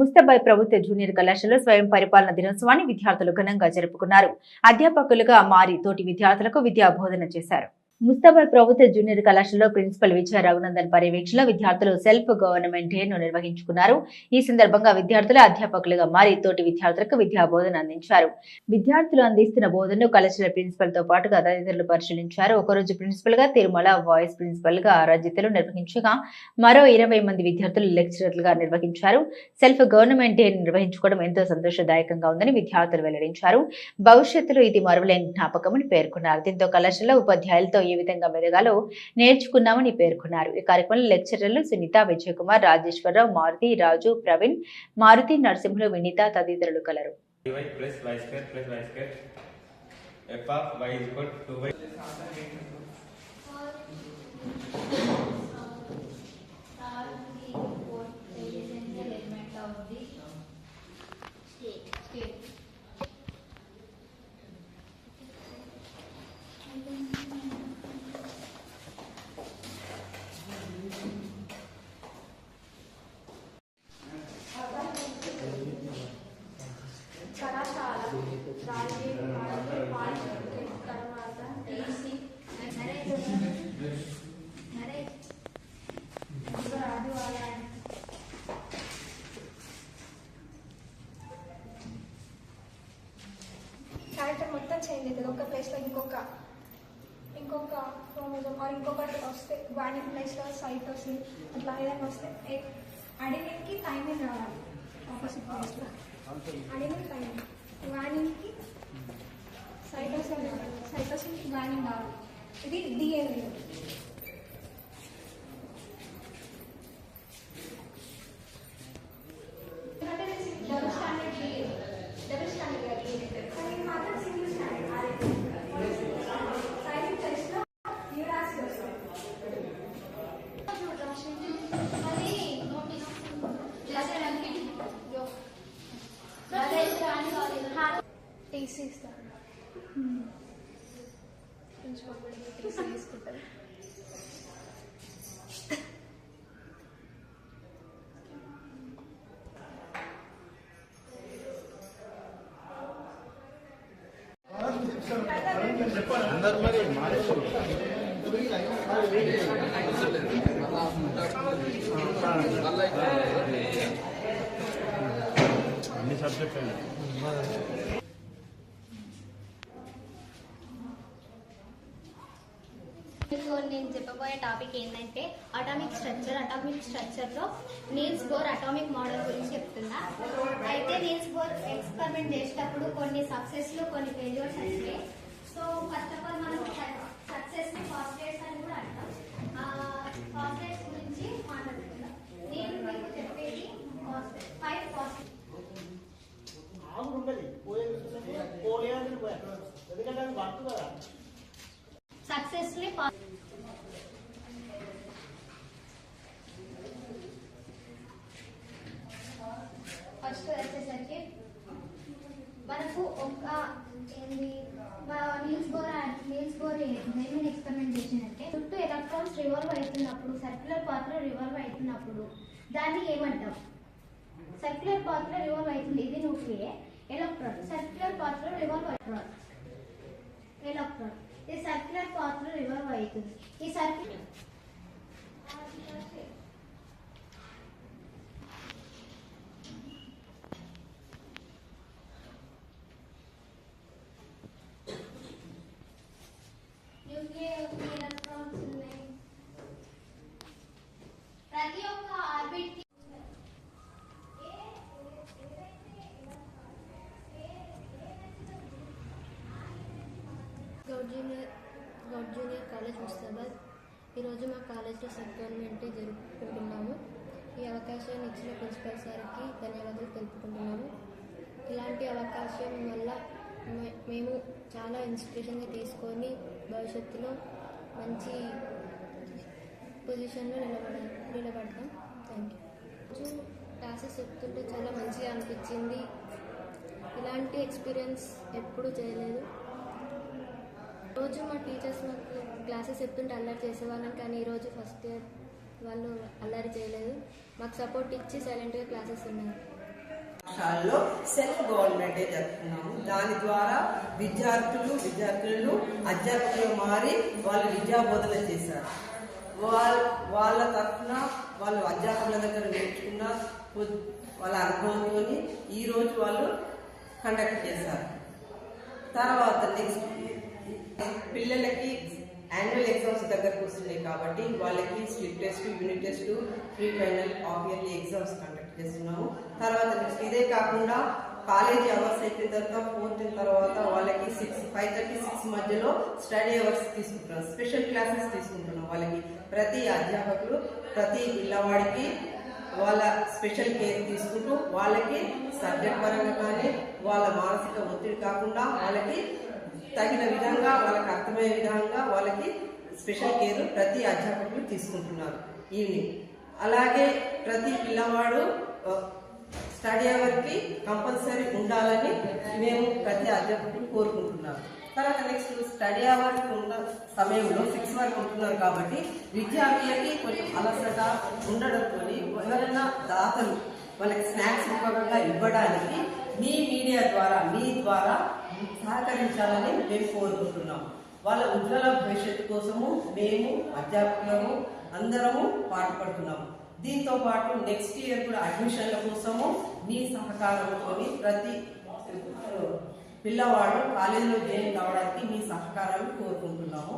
ముస్తాబాయ్ ప్రభుత్వ జూనియర్ కళాశాలలో స్వయం పరిపాలన దినోత్సవాన్ని విద్యార్థులు ఘనంగా జరుపుకున్నారు. అధ్యాపకులుగా మారి తోటి విద్యార్థులకు విద్యా బోధన చేశారు. ముస్తాబాద్ ప్రభుత్వ జూనియర్ కళాశాలలో ప్రిన్సిపల్ విజయ రఘునందన్ పర్యవేక్షణలో విద్యార్థులు సెల్ఫ్ గవర్నమెంట్ డే ను నిర్వహించుకున్నారు. ఈ సందర్భంగా విద్యార్థులు అధ్యాపకులుగా మారి తోటి విద్యార్థులకు విద్యా బోధన అందించారు. విద్యార్థులు అందిస్తున్న బోధనను కళాశాల ప్రిన్సిపల్తో పాటుగా తదితరులు పరిశీలించారు. ఒకరోజు ప్రిన్సిపల్గా తిరుమల వాయిస్ ప్రిన్సిపల్గా రజితలు నిర్వహించగా మరో ఇరవై మంది విద్యార్థులు లెక్చరర్లుగా నిర్వహించారు. సెల్ఫ్ గవర్నమెంట్ డే నిర్వహించుకోవడం ఎంతో సంతోషదాయకంగా ఉందని విద్యార్థులు వెల్లడించారు. భవిష్యత్తులో ఇది మరువలేని జ్ఞాపకమని పేర్కొన్నారు. దీంతో కళాశాల ఉపాధ్యాయులతో ఏ విధంగా మెదగాలో నేర్చుకున్నామని పేర్కొన్నారు. ఈ కార్యక్రమంలో లెక్చరర్లు సునీత విజయ్ కుమార్ రాజేశ్వరరావు మారుతి రాజు ప్రవీణ్ మారుతి నరసింహులు వినీత తదితరులు కలరు. Y plus y square character మొత్తం చేంజ్ అవుతుంది. ఒక ప్లేస్లో ఇంకొక ఇంకొక క్రోమోజోమ్ ఆర్ ఇంకొకటి వస్తే వాడి ప్లేస్లో సైట్ వస్తుంది అట్లా ఏదైనా వస్తే అడిగినకి టైమింగ్ రావాలి? ఆపోజిట్ ప్లేస్లో అడిగిన టైమింగ్ వాణికి సైటోసిన్ సైటోసిన్ వాణి రావాలి ఇది డిఎన్ఏ టీసీ ఇస్తారు ప్రిన్సిపల్ టీసీ తీసుకుంటారు సో నేను చెప్పబోయే టాపిక్ ఏంటంటే అటామిక్ స్ట్రక్చర్ అటామిక్ స్ట్రక్చర్లో నీల్స్ బోర్ అటామిక్ మోడల్ గురించి చెప్తున్నా. అయితే నీల్స్ బోర్ ఎక్స్పెరిమెంట్ చేసేటప్పుడు కొన్ని సక్సెస్లు కొన్ని ఫెయిల్యూర్స్ వచ్చినాయి సో ఫస్ట్ ఆఫ్ ఆల్ మనం సక్సెస్ని అని కూడా అంటాం. ఫాస్ఫేట్స్ గురించి మాట్లాడుకుందాం. నేను మీకు చెప్పేది ఫైవ్ ఆగుండదు పోయే పోలేదని పోయాడు ఎందుకంటే అది వర్క్ కదా సక్సెస్ని ఫస్ట్ వచ్చేసరికి మనకు ఒక ఏంది నీల్స్ బోర్ నీల్స్ బోర్ దేనిని ఎక్స్పెరిమెంట్ చేసినట్టే చుట్టూ ఎలక్ట్రాన్స్ రివాల్వ్ అవుతున్నప్పుడు సర్క్యులర్ పాత్ర రివాల్వ్ అవుతున్నప్పుడు దాన్ని ఏమంటాం? సర్క్యులర్ పాత్ర రివాల్వ్ అవుతుంది. ఇది nuclei electron circular path revolve electron electron ఈ సర్క్యులర్ పాత్ర రివాల్వ్ అవుతుంది. ఈ సర్క్యులర్ న్యూక్లియర్ ఎలక్ట్రాన్స్ ఉన్నాయి ప్రతి ఒక్క orbit Goud junior Goud junior college Mustabad. ఈరోజు మా కాలేజ్లో సబ్ గవర్నమెంట్ జరుపుకుంటున్నాము. ఈ అవకాశాన్ని ఇచ్చిన ప్రిన్సిపల్ సార్కి ధన్యవాదాలు తెలుపుకుంటున్నాము. ఇలాంటి అవకాశం వల్ల మే- మేము చాలా ఇన్స్పిరేషన్గా తీసుకొని భవిష్యత్తులో మంచి పొజిషన్లో నిలబడ నిలబడతాం. థ్యాంక్ యూ క్లాసెస్ చెప్తుంటే చాలా మంచిగా అనిపించింది. ఇలాంటి ఎక్స్పీరియన్స్ ఎప్పుడూ చేయలేదు. రోజు మా టీచర్స్ మాకు క్లాసెస్ చెప్తుంటే అల్లరి చేసేవాళ్ళం కానీ ఈరోజు ఫస్ట్ ఇయర్ వాళ్ళు అల్లరి చేయలేదు. మాకు సపోర్ట్ ఇచ్చి సైలెంట్గా క్లాసెస్ ఉన్నాయి. పాఠశాలలో సెల్ఫ్ గవర్నమెంటే జరుపుకున్నాము. దాని ద్వారా విద్యార్థులు విద్యార్థులు అధ్యాపకులు మారి వాళ్ళు విద్యా బోధన చేశారు. వాళ్ళ వాళ్ళ తరఫున వాళ్ళు అధ్యాపకుల దగ్గర నేర్చుకున్న వాళ్ళ అనుభవంతో ఈరోజు వాళ్ళు కండక్ట్ చేశారు. తర్వాత నెక్స్ట్ పిల్లలకి యాన్యువల్ ఎగ్జామ్స్ దగ్గరకు వస్తున్నాయి కాబట్టి వాళ్ళకి slip test unit test pre final half yearly exams conduct చేస్తున్నాము. తర్వాత నెక్స్ట్ ఇదే కాకుండా కాలేజీ అవర్స్ అయిపోయిన తర్వాత ఫోర్త్ తర్వాత వాళ్ళకి సిక్స్ ఫైవ్ థర్టీ సిక్స్ మధ్యలో స్టడీ అవర్స్ తీసుకుంటున్నాం. స్పెషల్ క్లాసెస్ తీసుకుంటున్నాం వాళ్ళకి. ప్రతి అధ్యాపకులు ప్రతి పిల్లవాడికి వాళ్ళ స్పెషల్ కేర్ తీసుకుంటూ వాళ్ళకి సబ్జెక్ట్ పరంగా కానీ వాళ్ళ మానసిక ఒత్తిడి కాకుండా వాళ్ళకి తగిన విధంగా వాళ్ళకి అర్థమయ్యే విధంగా వాళ్ళకి స్పెషల్ కేర్ ప్రతి అధ్యాపకులు తీసుకుంటున్నారు. ఈవినింగ్ అలాగే ప్రతి పిల్లవాడు స్టడీ అవర్కి కంపల్సరీ ఉండాలని మేము ప్రతి అధ్యాపకులు కోరుకుంటున్నాం తర్వాత నెక్స్ట్ స్టడీ అవర్ ఉన్న సమయంలో సిక్స్ వరకు ఉంటున్నారు కాబట్టి విద్యార్థులకి కొంచెం అలసట ఉండడంతో ఎవరైనా దాతలు వాళ్ళకి స్నాక్స్ రూపకంగా ఇవ్వడానికి మీ మీడియా ద్వారా మీ ద్వారా సహకరించాలని మేము కోరుకుంటున్నాం. వాళ్ళ ఉజ్వల భవిష్యత్తు కోసము మేము అధ్యాపకులము అందరము పాటుపడుతున్నాము దీంతో పాటు నెక్స్ట్ ఇయర్ కూడా అడ్మిషన్ల కోసము మీ సహకారంతో ప్రతి పిల్లవాడు కాలేజీలో జాయిన్ కావడానికి మీ సహకారాన్ని కోరుకుంటున్నాము.